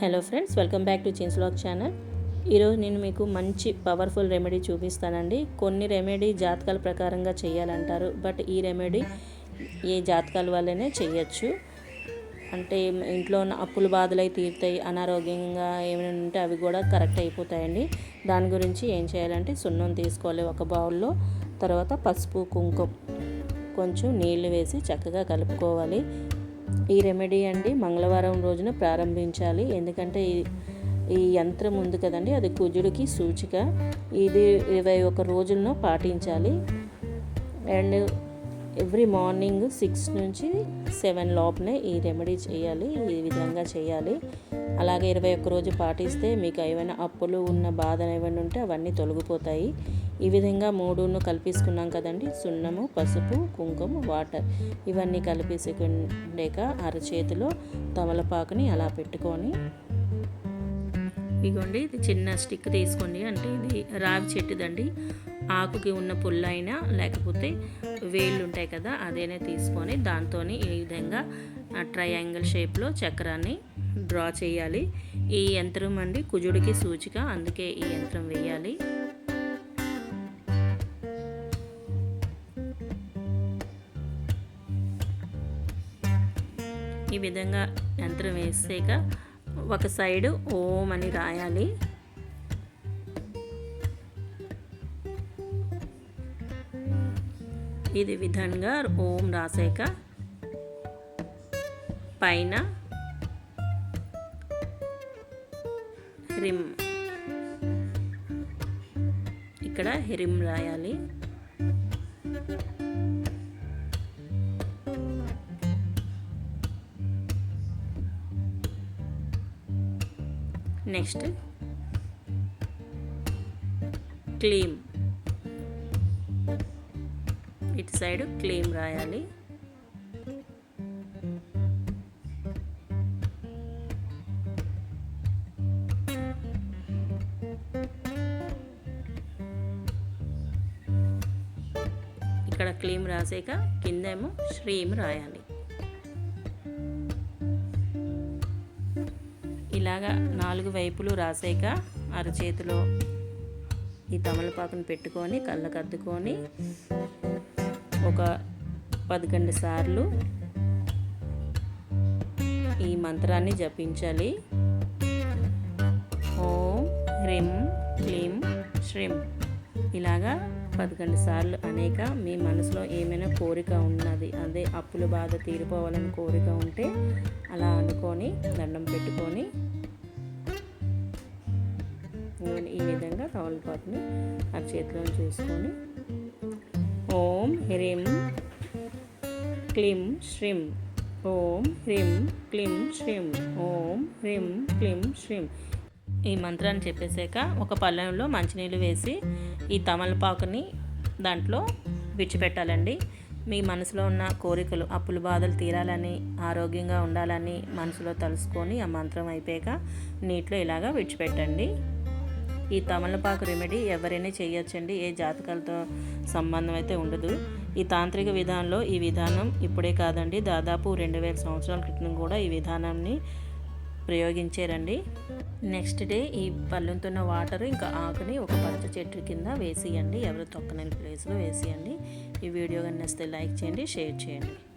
Hello friends welcome back to chins లాక్ channel. ఈరోజు నేను మీకు మంచి పవర్ఫుల్ రెమెడీ చూపిస్తానండి. కొన్ని రెమెడీ జాతకాల ప్రకారంగా చేయాలంటారు బట్ ఈ రెమెడీ ఏ జాతకాల వల్లనే చేయొచ్చు అంటే ఇంట్లో ఉన్న అప్పుల బాధలు తీరుతాయి అనారోగ్యంగా ఏమైనా ఉంటే అవి కూడా కరెక్ట్ అయిపోతాయండి. దాని గురించి ఏం చేయాలంటే సున్నం తీసుకోవాలి ఒక బౌల్లో తర్వాత పసుపు కుంకుమ కొంచెం నీళ్ళు వేసి చక్కగా కలుపుకోవాలి. ఈ రెమెడీ అండి మంగళవారం రోజున ప్రారంభించాలి. ఎందుకంటే ఈ యంత్రం ఉంది కదండి అది కుజుడికి సూచిక. ఇది ఇరవై ఒక రోజులను పాటించాలి. అండ్ ఎవ్రీ మార్నింగ్ సిక్స్ నుంచి సెవెన్ లోపలే ఈ రెమెడీ చేయాలి ఈ విధంగా చేయాలి. అలాగే ఇరవై ఒక్క రోజు పాటిస్తే మీకు ఏమైనా అప్పులు ఉన్న బాధలు ఏమైనా ఉంటే అవన్నీ తొలగిపోతాయి. ఈ విధంగా మూడును కలిపేసుకున్నాం కదండి. సున్నము పసుపు కుంకుమ వాటర్. ఇవన్నీ కలిపేసుకుండాక అరచేతిలో తమలపాకుని అలా పెట్టుకొని ఇగోండి ఇది చిన్న స్టిక్ తీసుకోండి. అంటే ఇది రావి చెట్టుదండి. ఆకుకి ఉన్న పుల్లైనా లేకపోతే వేళ్ళు ఉంటాయి కదా అదేనే తీసుకొని దాంతో ఈ విధంగా ట్రయాంగిల్ షేప్లో చక్రాన్ని డ్రా చేయాలి. ఈ యంత్రం అండి కుజుడికి సూచిక. అందుకే ఈ యంత్రం వేయాలి. ఈ విధంగా యంత్రం వేసాక ఒక సైడు ఓం అని రాయాలి. ఇది విధంగా ఓం రాసాక పైన రిమ్ ఇక్కడ హిరిమ్ రాయాలి. నెక్స్ట్ క్లీమ్. ఇటు సైడ్ క్లీమ్ రాయాలి. ఇక్కడ క్లీమ్ రాసాక కిందేమో శ్రీమ్ రాయాలి ఇలాగా నాలుగు వైపులు రాసాక అరచేతిలో ఈ తమలపాకును పెట్టుకొని కళ్ళకు అద్దుకొని ఒక పదకొండు సార్లు ఈ మంత్రాన్ని జపించాలి. ఓం హ్రీం క్లీం శ్రీం. ఇలాగా పదకొండు సార్లు అనేక మీ మనసులో ఏమైనా కోరిక ఉన్నది అదే అప్పుల బాధ తీరిపోవాలని కోరిక ఉంటే అలా అనుకొని దండం పెట్టుకొని ఈ విధంగా తవలపాకుని ఆ చేతిలో చూసుకొని ఓం హ్రీం క్లీం శ్రీం ఓం హ్రీం క్లీం శ్రీం ఓం హ్రీం క్లీం శ్రీం ఈ మంత్రాన్ని చెప్పేసాక ఒక పళ్ళెంలో మంచినీళ్ళు వేసి ఈ తమలపాకుని దాంట్లో విడిచిపెట్టాలండి. మీ మనసులో ఉన్న కోరికలు అప్పుల బాధలు తీరాలని ఆరోగ్యంగా ఉండాలని మనసులో తలుసుకొని ఆ మంత్రం అయిపోయాక నీటిలో ఇలాగా విడిచిపెట్టండి. ఈ తమలపాకు రెమెడీ ఎవరైనా చేయొచ్చండి. ఏ జాతకాలతో సంబంధం అయితే ఉండదు. ఈ తాంత్రిక విధానంలో ఈ విధానం ఇప్పుడే కాదండి. దాదాపు రెండు వేల సంవత్సరాల క్రితం కూడా ఈ విధానాన్ని ప్రయోగించారండి. నెక్స్ట్ డే ఈ పళ్ళుతున్న వాటర్ ఇంకా ఆకుని ఒక పచ్చ చెట్టు కింద వేసేయండి. ఎవరు తొక్కనని ప్లేస్లో వేసేయండి. ఈ వీడియో కానీ లైక్ చేయండి షేర్ చేయండి.